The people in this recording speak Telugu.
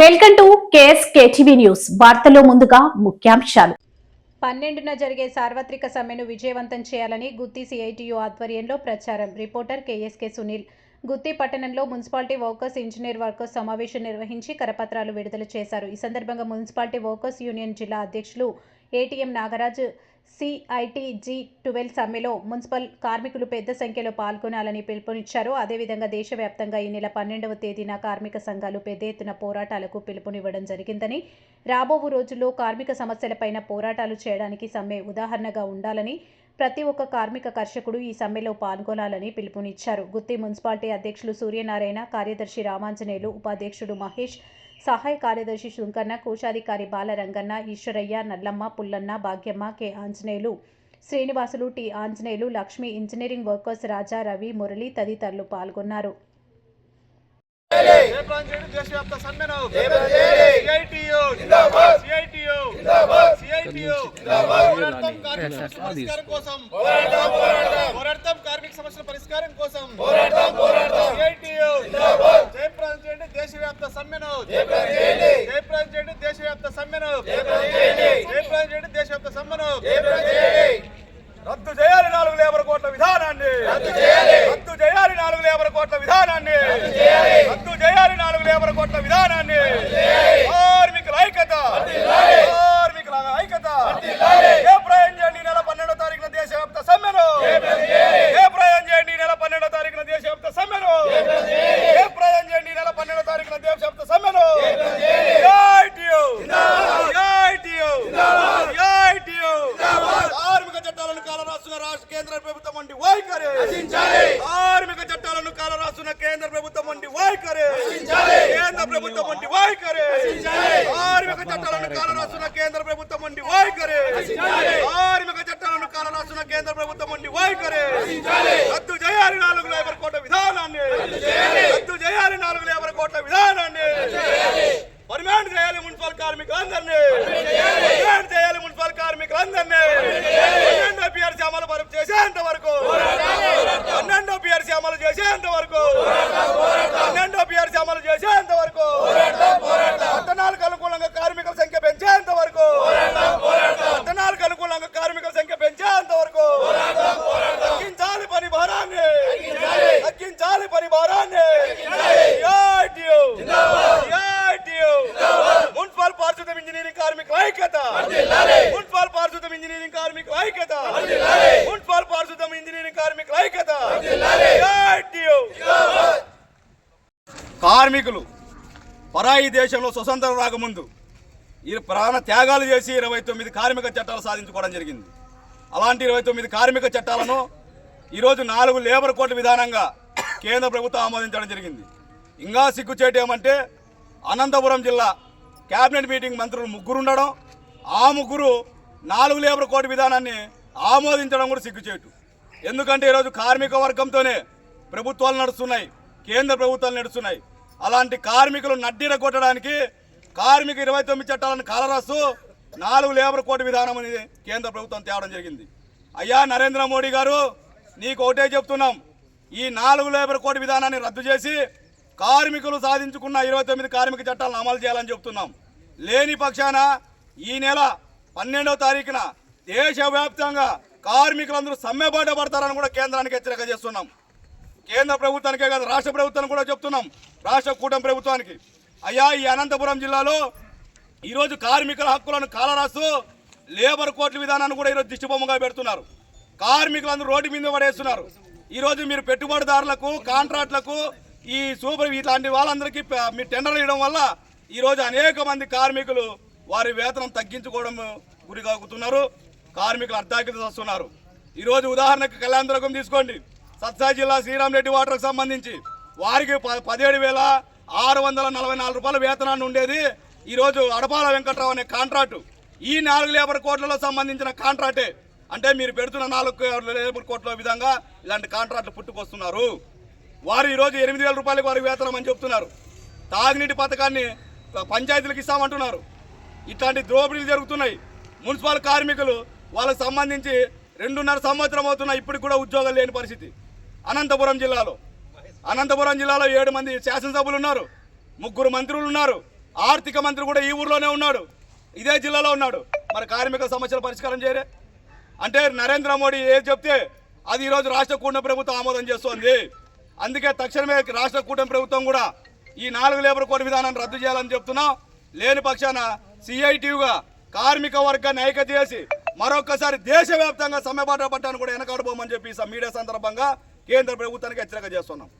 Welcome to KS news. వార్తలో ముందుగా ముఖ్యాంశాలు. పన్నెండున జరిగే సార్వత్రిక సమ్మెను విజయవంతం చేయాలని గుత్తి సిఐటియు ఆధ్వర్యంలో ప్రచారం. రిపోర్టర్ కేఎస్కే సునీల్ గుత్తి పట్టణంలో మున్సిపాలిటీ వర్కర్స్ ఇంజనీర్ వర్కర్స్ సమావేశం నిర్వహించి కరపత్రాలు విడుదల చేశారు. ఈ సందర్భంగా మున్సిపాలిటీ వర్కర్స్ యూనియన్ జిల్లా అధ్యక్షులు ఏటీఎం నాగరాజ్ సిఐటిజి ట్వెల్వ్ సమ్మెలో మున్సిపల్ కార్మికులు పెద్ద సంఖ్యలో పాల్గొనాలని పిలుపునిచ్చారు. అదేవిధంగా దేశవ్యాప్తంగా ఈ నెల పన్నెండవ తేదీన కార్మిక సంఘాలు పెద్ద ఎత్తున పోరాటాలకు పిలుపునివ్వడం జరిగిందని రాబో రోజుల్లో కార్మిక సమస్యలపైన పోరాటాలు చేయడానికి సమ్మె ఉదాహరణగా ఉండాలని ప్రతి ఒక్క కార్మిక కర్షకుడు ఈ సమ్మెలో పాల్గొనాలని పిలుపునిచ్చారు. గుత్తి మున్సిపాలిటీ అధ్యక్షులు సూర్యనారాయణ కార్యదర్శి రామాంజనేయులు ఉపాధ్యక్షుడు మహేష్ సహాయ కార్యదర్శి శుంకన్న కోశాధికారి Balaranganna Eshwaraiah Nallamma Pullanna Bhagyamma K Anjaneyulu Srinivasulu T Anjaneyulu Lakshmi engineering workers Raja Ravi Murali తదితరులు పాల్గొన్నారు చేయడం దేశవ్యాప్త సమ్మెను సిఐటియు సిఐటియు సిఐటియు పోరాడతాం కార్మిక సమస్యల పరిష్కారం కోసం పోరాడతాం కార్మిక సమస్యల పరిష్కారం కోసం సిఐటియు జయప్రాన్ చేయండి దేశవ్యాప్త సమ్మెను జయప్రాన్ చేయండి దేశవ్యాప్త సమ్మెను జయప్రాన్ చేయండి దేశవ్యాప్త సమ్మెను రద్దు చేయాలి నాలుగు లేబర్ కోట్ల విధానాన్ని రద్దు చేయాలి. నాలుగు లేబర్ కోట్ల విధానాన్ని. రద్దు చేయాలి. నాలుగు లేబర్ కోట్ల విధానాన్ని. కార్మికుల ఐక్యత. కార్మికుల ఐక్యత. ఏ ప్రయాణం చేయండి నెల పన్నెండో తారీఖున దేశవ్యాప్త సమ్మెను. ఏ ప్రయాణం చేయండి నెల పన్నెండో తారీఖున దేశవ్యాప్త సమ్మెను. ఏ ప్రయాణం చేయండి నెల పన్నెండో తారీఖున దేశవ్యాప్త సమ్మెను ఐటియు ఐటియు ఐటియు కార్మిక చట్టాలను కాలరాస్తున్న రాష్ట్ర కేంద్ర ప్రభుత్వం వంటి వైఖరి. కార్మిక చట్టాలను కాలరాస్తున్న కేంద్ర ప్రభుత్వం వంటి వైఖరి. కేంద్ర ప్రభుత్వం వంటి వైఖరి. కార్మిక చట్టాలను కాలరాస్తున్న కేంద్ర ప్రభుత్వం వంటి వైఖరి. కార్మిక చట్టాలను కాలరాస్తున్న కేంద్ర ప్రభుత్వం వంటి వైఖరి. రద్దు చేయాలి నాలుగు లేబర్ కోట్ల విధానాన్ని. రద్దు చేయాలి నాలుగు లేబర్ కోట్ల విధానాన్ని పర్మనెంట్ చేయాలి మున్సిపల్ కార్మికులందరినీ పర్మనెంట్ చేయాలి మున్సిపల్ కార్మికులందరినీ పన్నెండో పిఆర్సీ అమలు పరుపు చేసేంత వరకు పన్నెండో పిఆర్సీ అమలు చేసేంత వరకు. పన్నెండో పిఆర్సీ అమలు చేసేంత వరకు. పట్టణాలకు అనుకూలంగా కార్మికుల సంఖ్య పెంచేంత వరకు. పట్టణాలకు అనుకూలంగా కార్మికుల సంఖ్య పెంచేంత వరకు. తగ్గించాలి పని భారాన్ని తగ్గించాలి పని భారాన్ని మున్సిపల్ పారిశుద్ధ్యం ఇంజనీరింగ్ కార్మికుల ఐక్యత. మున్సిపల్ పారిశుద్ధ్యం ఇంజనీరింగ్ కార్మికుల ఐక్యత. మున్సిపల్ పారిశుద్ధ్యం ఇంజనీరింగ్ కార్మికుల ఐక్యత. కార్మికులు పరాయి దేశంలో స్వతంత్రం రాకముందు ఈ ప్రాణ త్యాగాలు చేసి ఇరవై తొమ్మిది కార్మిక చట్టాలు సాధించుకోవడం జరిగింది. అలాంటి ఇరవై తొమ్మిది కార్మిక చట్టాలను ఈరోజు నాలుగు లేబర్ కోడ్ విధానంగా కేంద్ర ప్రభుత్వం ఆమోదించడం జరిగింది. ఇంకా సిగ్గుచేటు ఏమంటే అనంతపురం జిల్లా క్యాబినెట్ మీటింగ్ మంత్రులు ముగ్గురు ఉండడం ఆ ముగ్గురు నాలుగు లేబర్ కోడ్ విధానాన్ని ఆమోదించడం కూడా సిగ్గుచేటు. ఎందుకంటే ఈరోజు కార్మిక వర్గంతోనే ప్రభుత్వాలు నడుస్తున్నాయి కేంద్ర ప్రభుత్వాలు నడుస్తున్నాయి. అలాంటి కార్మికులు నడ్డీర కొట్టడానికి కార్మిక ఇరవై తొమ్మిది చట్టాలను కాలరాస్తూ నాలుగు లేబర్ కోడ్ విధానం అనేది కేంద్ర ప్రభుత్వం తేవడం జరిగింది. అయ్యా నరేంద్ర మోడీ గారు నీకు ఒకటే చెప్తున్నాం. ఈ నాలుగు లేబర్ కోడ్ విధానాన్ని రద్దు చేసి కార్మికులు సాధించుకున్న ఇరవై తొమ్మిది కార్మిక చట్టాలను అమలు చేయాలని చెప్తున్నాం. లేని పక్షాన ఈ నెల పన్నెండవ తారీఖున దేశవ్యాప్తంగా కార్మికులందరూ సమ్మెబాట పడతారని కూడా కేంద్రానికి హెచ్చరిక చేస్తున్నాం. కేంద్ర ప్రభుత్వానికే కాదు రాష్ట్ర ప్రభుత్వానికి కూడా చెప్తున్నాం. రాష్ట్ర కూటమి ప్రభుత్వానికి. అయ్యా ఈ అనంతపురం జిల్లాలో ఈరోజు కార్మికుల హక్కులను కాలరాస్తూ లేబర్ కోర్టుల విధానాన్ని కూడా ఈరోజు దిష్టిబొమ్మగా పెడుతున్నారు. కార్మికులందరూ రోడ్డు మీద పడేస్తున్నారు. ఈరోజు మీరు పెట్టుబడిదారులకు కాంట్రాక్టులకు ఈ సూపర్ ఇట్లాంటి వాళ్ళందరికీ మీ మీరు టెండర్లు ఇవ్వడం వల్ల ఈరోజు అనేక మంది కార్మికులు వారి వేతనం తగ్గించుకోవడం గురి కాగుతున్నారు. కార్మికులు అర్ధాకిత వస్తున్నారు ఈరోజు ఉదాహరణకు కళ్యాణ తీసుకోండి. సత్సాయి జిల్లా శ్రీరామ్ రెడ్డి వాటర్కు సంబంధించి వారికి ప- పదిహేడు వేల ఆరు వందల నలభై నాలుగు రూపాయల వేతనాన్ని ఉండేది. ఈరోజు అడపాల వెంకట్రావు అనే కాంట్రాక్టు. ఈ నాలుగు లేబర్ కోట్లలో సంబంధించిన కాంట్రాక్టే. అంటే మీరు పెడుతున్న నాలుగు లేబర్ కోట్ల విధంగా ఇలాంటి కాంట్రాక్ట్లు పుట్టుకొస్తున్నారు. వారు ఈరోజు ఎనిమిది వేల రూపాయలకు వారికి వేతనం అని చెప్తున్నారు. తాగునీటి పథకాన్ని పంచాయతీలకు ఇస్తామంటున్నారు. ఇట్లాంటి ద్రోపిడీలు జరుగుతున్నాయి. మున్సిపల్ కార్మికులు వాళ్ళకు సంబంధించి రెండున్నర సంవత్సరం అవుతున్నా ఇప్పటికి కూడా ఉద్యోగాలు లేని పరిస్థితి. అనంతపురం జిల్లాలో. అనంతపురం జిల్లాలో ఏడు మంది శాసనసభ్యులు ఉన్నారు. ముగ్గురు మంత్రులు ఉన్నారు. ఆర్థిక మంత్రి కూడా ఈ ఊర్లోనే ఉన్నాడు. ఇదే జిల్లాలో ఉన్నాడు. మరి కార్మిక సమస్యల పరిష్కారం చేయరే? అంటే నరేంద్ర మోడీ ఏది చెప్తే అది ఈరోజు రాష్ట్ర కూటమి ప్రభుత్వం ఆమోదం చేస్తోంది. అందుకే తక్షణమే రాష్ట్ర కూటమి ప్రభుత్వం కూడా ఈ నాలుగు లేబర్ కోడ్ విధానాన్ని రద్దు చేయాలని చెప్తున్నాం. లేని పక్షాన సిఐటియుగా కార్మిక వర్గాన్ని ఐక్యత చేసి మరొకసారి దేశవ్యాప్తంగా సమ్మెబాట పట్టాన్ని కూడా వెనకాడబోమని చెప్పి మీడియా సందర్భంగా కేంద్ర ప్రభుత్వానికి హెచ్చరిక చేస్తున్నాం.